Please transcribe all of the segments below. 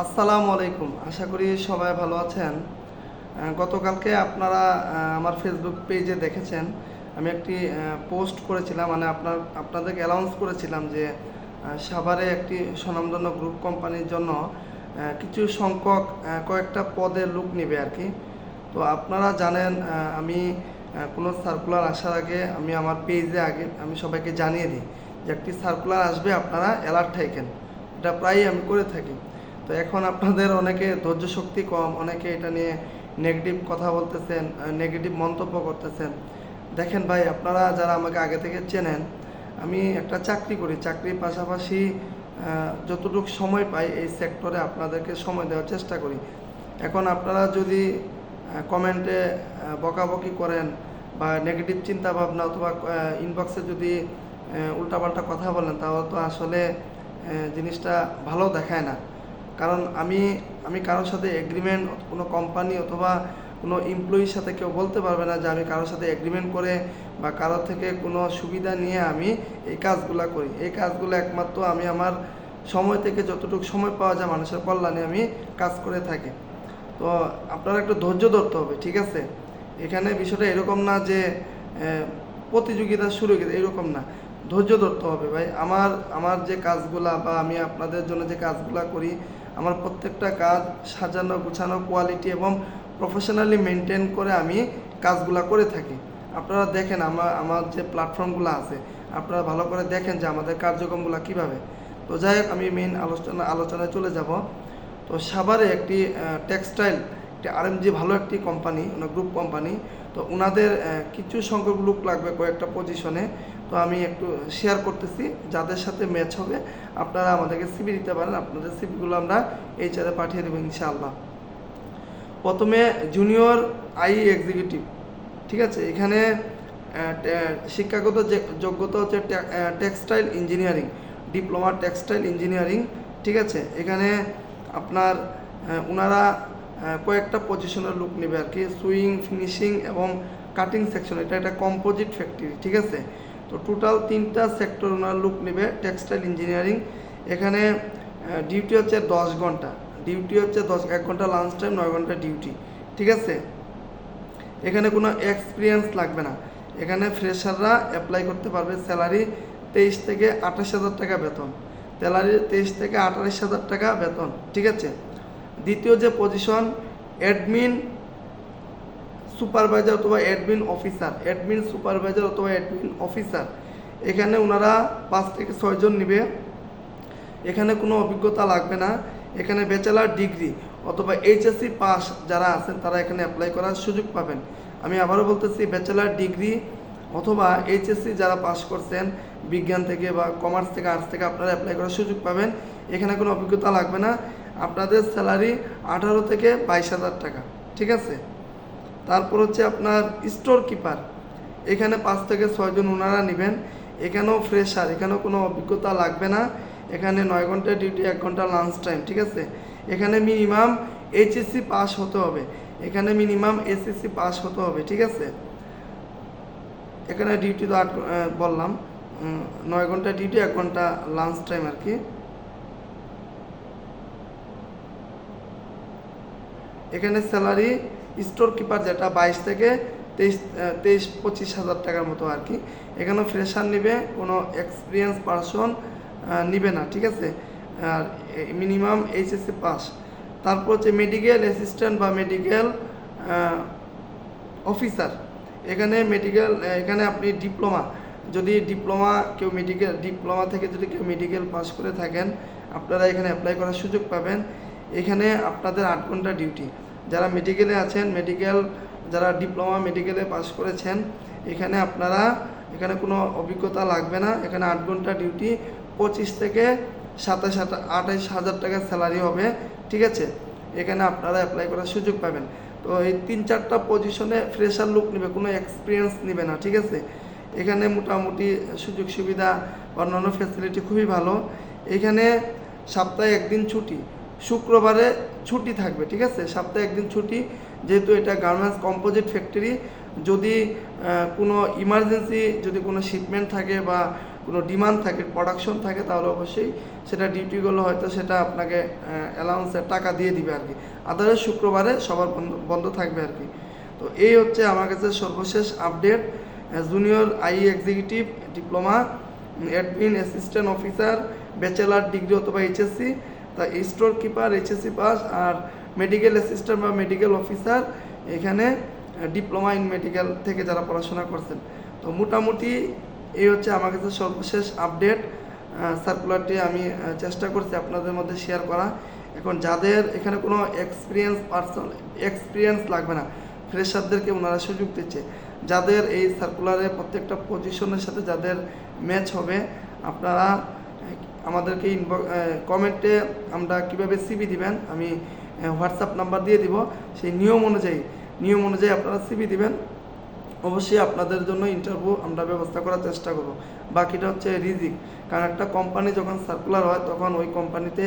আসসালামু আলাইকুম। আশা করি সবাই ভালো আছেন। গতকালকে আপনারা আমার ফেসবুক পেজে দেখেছেন। আমি একটি পোস্ট করেছিলাম মানে আপনার, আপনাদেরকে অ্যানাউন্স করেছিলাম যে সাভারে একটি স্বনামধন্য গ্রুপ কোম্পানির জন্য কিছু সংখ্যক কয়েকটা পদের লুক নেবে আর কি। তো আপনারা জানেন আমি কোনো সার্কুলার আসার আগে আমি আমার পেজে আগে, আমি সবাইকে জানিয়ে দিই যে, একটি সার্কুলার আসবে, আপনারা অ্যালার্ট থাকেন। এটা প্রায়ই আমি করে থাকি। তো এখন আপনাদের অনেকে ধৈর্য শক্তি কম, অনেকে এটা নিয়ে নেগেটিভ কথা বলতেছেন নেগেটিভ মন্তব্য করতেছেন। দেখেন ভাই, আপনারা যারা আমাকে আগে থেকে চেনেন, আমি একটা চাকরি করি। চাকরির পাশাপাশি যতটুকু সময় পাই এই সেক্টরে আপনাদেরকে সময় দেওয়ার চেষ্টা করি। এখন আপনারা যদি কমেন্টে বকাবকি করেন বা নেগেটিভ চিন্তা ভাবনা অথবা ইনবক্সে যদি উল্টাপাল্টা কথা বলেন, তাহলে তো আসলে জিনিসটা ভালো দেখায় না। কারণ আমি আমি কারোর সাথে এগ্রিমেন্ট কোনো কোম্পানি অথবা কোনো এমপ্লয়ির সাথে কেউ বলতে পারবে না যে আমি কারোর সাথে এগ্রিমেন্ট করে বা কারোর থেকে কোনো সুবিধা নিয়ে আমি এই কাজগুলো করি। এই কাজগুলো একমাত্র আমি আমার সময় থেকে যতটুকু সময় পাওয়া যায় মানুষের কল্যাণে আমি কাজ করে থাকি। তো আপনারা একটু ধৈর্য ধরতে হবে, ঠিক আছে? এখানে বিষয়টা এরকম না যে প্রতিযোগিতা শুরু করে এরকম না। ধৈর্য ধরতে হবে ভাই। আমার আমার যে কাজগুলা বা আমি আপনাদের জন্য যে কাজগুলা করি আমার প্রত্যেকটা কাজ সাজানো, গুছানো কোয়ালিটি এবং প্রফেশনালি মেনটেন করে আমি কাজগুলা করে থাকি। আপনারা দেখেন আমার আমার যে প্ল্যাটফর্মগুলো আছে, আপনারা ভালো করে দেখেন যে আমাদের কার্যক্রমগুলো কীভাবে। তো যাই হোক, আমি মেইন আলোচনা, আলোচনায় চলে যাব। তো সাভারে একটি টেক্সটাইল একটি আরএমজি ভালো একটি কোম্পানি গ্রুপ কোম্পানি তো ওনাদের কিছু সংখ্যক লোক লাগবে কয়েকটা পজিশনে তো আমি একটু শেয়ার করতেছি, যাদের সাথে ম্যাচ হবে, আপনারা আমাদেরকে সিবি দিতে পারেন, আপনাদের সিবিগুলো আমরা এই চারে পাঠিয়ে দেবো ইনশাআল্লাহ। প্রথমে জুনিয়র আই এক্সিকিউটিভ ঠিক আছে? এখানে শিক্ষাগত যে- যোগ্যতা হচ্ছে textile engineering diploma textile engineering ঠিক আছে? এখানে আপনার ওনারা কয়েকটা পজিশনের লুক নেবে আর কি সুইং ফিনিশিং এবং কাটিং সেকশন এটা একটা কম্পোজিট ফ্যাক্টরি ঠিক আছে? তো টোটাল তিনটা সেক্টর ওনার লুক নেবে টেক্সটাইল ইঞ্জিনিয়ারিং এখানে ডিউটি হচ্ছে দশ ঘণ্টা। ডিউটি হচ্ছে দশ, এক ঘণ্টা লাঞ্চ টাইম নয় ঘণ্টা ডিউটি ঠিক আছে? এখানে কোনো এক্সপিরিয়েন্স লাগবে না। এখানে ফ্রেশাররা অ্যাপ্লাই করতে পারবে স্যালারি তেইশ থেকে আঠাশ হাজার টাকা বেতন। স্যালারি তেইশ থেকে আঠাশ হাজার টাকা বেতন। ঠিক আছে? দ্বিতীয় যে পজিশন অ্যাডমিন সুপারভাইজার অথবা অ্যাডমিন অফিসার অ্যাডমিন সুপারভাইজার অথবা অ্যাডমিন অফিসার এখানে ওনারা পাঁচ থেকে ছয়জন নেবে। এখানে কোনো অভিজ্ঞতা লাগবে না। এখানে ব্যাচেলার ডিগ্রি অথবা এইচএসসি পাস যারা আছেন, তারা এখানে অ্যাপ্লাই করার সুযোগ পাবেন। আমি আবারও বলতেছি ব্যাচেলার ডিগ্রি অথবা এইচএসসি যারা পাস করছেন, বিজ্ঞান থেকে বা কমার্স থেকে আর্টস থেকে আপনারা অ্যাপ্লাই করার সুযোগ পাবেন। এখানে কোনো অভিজ্ঞতা লাগবে না। আপনাদের স্যালারি আঠারো থেকে বাইশ হাজার টাকা, ঠিক আছে? তারপর হচ্ছে আপনার স্টোর কিপার এখানে পাঁচ থেকে ছয়জন ওনারা নেবেন। এখানেও ফ্রেশার এখানেও কোনো অভিজ্ঞতা লাগবে না। এখানে নয় ঘণ্টা ডিউটি এক ঘণ্টা লাঞ্চ টাইম ঠিক আছে? এখানে মিনিমাম এইচএসসি পাস হতে হবে। এখানে মিনিমাম এসএসসি পাস হতে হবে, ঠিক আছে? এখানে ডিউটি তো আট বললাম। নয় ঘণ্টা ডিউটি এক ঘণ্টা লাঞ্চ টাইম আর কি। এখানে স্যালারি স্টোর কিপার যেটা বাইশ থেকে তেইশ তেইশ, পঁচিশ হাজার টাকার মতো আর কি। এখানে ফ্রেশার নেবে, কোনো এক্সপিরিয়েন্স পারসন নিবে না, ঠিক আছে? আর মিনিমাম এইচএসসি পাস তারপর হচ্ছে মেডিকেল অ্যাসিস্ট্যান্ট বা মেডিকেল অফিসার এখানে মেডিকেল এখানে আপনি ডিপ্লোমা যদি ডিপ্লোমা কেউ মেডিকেল ডিপ্লোমা থেকে যদি কেউ মেডিকেল পাস করে থাকেন, আপনারা এখানে অ্যাপ্লাই করার সুযোগ পাবেন। এখানে আপনাদের আট ঘণ্টা ডিউটি যারা মেডিকেলে আছেন মেডিকেল যারা ডিপ্লোমা মেডিকেলে পাস করেছেন, এখানে আপনারা, এখানে কোনো অভিজ্ঞতা লাগবে না। এখানে আট ঘণ্টা ডিউটি পঁচিশ থেকে সাতাশ আঠাশ হাজার টাকা স্যালারি হবে, ঠিক আছে? এখানে আপনারা অ্যাপ্লাই করার সুযোগ পাবেন। তো এই তিন চারটা পজিশনে ফ্রেশার লুক নেবে, কোনো এক্সপিরিয়েন্স নেবে না, ঠিক আছে? এখানে মোটামুটি সুযোগ সুবিধা, অন্যান্য ফ্যাসিলিটি খুবই ভালো। এখানে সপ্তাহে একদিন ছুটি শুক্রবারে ছুটি থাকবে, ঠিক আছে? সপ্তাহে একদিন ছুটি, যেহেতু এটা গার্মেন্টস কম্পোজিট ফ্যাক্টরি। যদি কোনো ইমার্জেন্সি যদি কোনো শিপমেন্ট থাকে বা কোনো ডিমান্ড থাকে প্রোডাকশন থাকে, তাহলে অবশ্যই সেটা ডিউটিগুলো হয়তো সেটা আপনাকে অ্যালাউন্সের টাকা দিয়ে দিবে আর কি। আদারওয়াইজ শুক্রবারে সবার বন্ধ বন্ধ থাকবে আর কি। তো এই হচ্ছে আমার কাছে সর্বশেষ update junior I executive diploma admin assistant officer bachelor degree অথবা এইচএসসি তা স্টোর কিপার এইচএসসি পাস আর মেডিকেল অ্যাসিস্ট্যান্ট বা মেডিকেল অফিসার এখানে ডিপ্লোমা ইন মেডিকেল থেকে যারা পড়াশোনা করছেন। তো মোটামুটি এই হচ্ছে আমার কাছে সর্বশেষ আপডেট সার্কুলারটি আমি চেষ্টা করছি আপনাদের মধ্যে শেয়ার করা। এখন যাদের এখানে কোনো এক্সপিরিয়েন্স পার্সন এক্সপিরিয়েন্স লাগবে না ফ্রেশারদেরকে ওনারা সুযোগ দিচ্ছে। যাদের এই সার্কুলারে প্রত্যেকটা পজিশনের সাথে যাদের ম্যাচ হবে, আপনারা আমাদেরকে কমেন্টে আমরা কীভাবে সিবি দিবেন, আমি হোয়াটসঅ্যাপ নাম্বার দিয়ে দিব। সেই নিয়ম অনুযায়ী নিয়ম অনুযায়ী আপনারা সিবি দিবেন। অবশ্যই আপনাদের জন্য ইন্টারভিউ আমরা ব্যবস্থা করার চেষ্টা করব। বাকিটা হচ্ছে রিজিক। কারণ একটা কোম্পানি যখন সার্কুলার হয়, তখন ওই কোম্পানিতে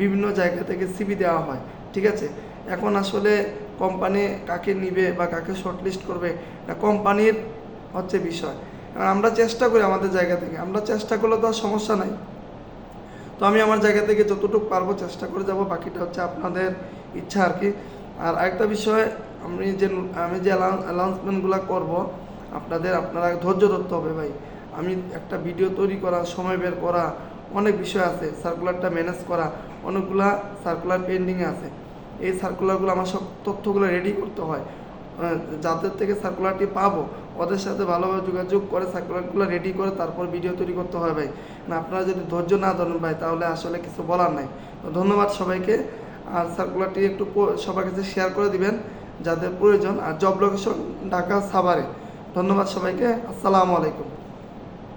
বিভিন্ন জায়গা থেকে সিবি দেওয়া হয়। ঠিক আছে? এখন আসলে কোম্পানি কাকে নিবে বা কাকে শর্টলিস্ট করবে, এটা কোম্পানির হচ্ছে বিষয়। আমরা চেষ্টা করি আমাদের জায়গা থেকে। আমরা চেষ্টা করলে তো আর সমস্যা নাই। তো আমি আমার জায়গা থেকে যতটুকু পারব চেষ্টা করে যাব, বাকিটা হচ্ছে আপনাদের ইচ্ছা আর কি। আর আরেকটা বিষয়, আমি যে আমি যে অ্যানাউন্সমেন্টগুলো করব, আপনাদের, আপনারা ধৈর্য ধরতে হবে ভাই। আমি একটা ভিডিও তৈরি করা, সময় বের করা, অনেক বিষয় আছে সার্কুলারটা ম্যানেজ করা, অনেকগুলা সার্কুলার পেন্ডিংয়ে আছে। এই সার্কুলারগুলো আমার সব তথ্যগুলো রেডি করতে হয়। যাদের থেকে সার্কুলারটি পাবো, ওদের সাথে ভালোভাবে যোগাযোগ করে সার্কুলারগুলো রেডি করে তারপর ভিডিও তৈরি করতে হয় ভাই। না আপনারা যদি ধৈর্য না ধরেন ভাই, তাহলে আসলে কিছু বলার নাই। তো ধন্যবাদ সবাইকে। আর সার্কুলারটি একটু সবার কাছে শেয়ার করে দিবেন, যাদের প্রয়োজন। আর জব লোকেশন ঢাকা সাভারে। ধন্যবাদ সবাইকে। আসসালামু আলাইকুম।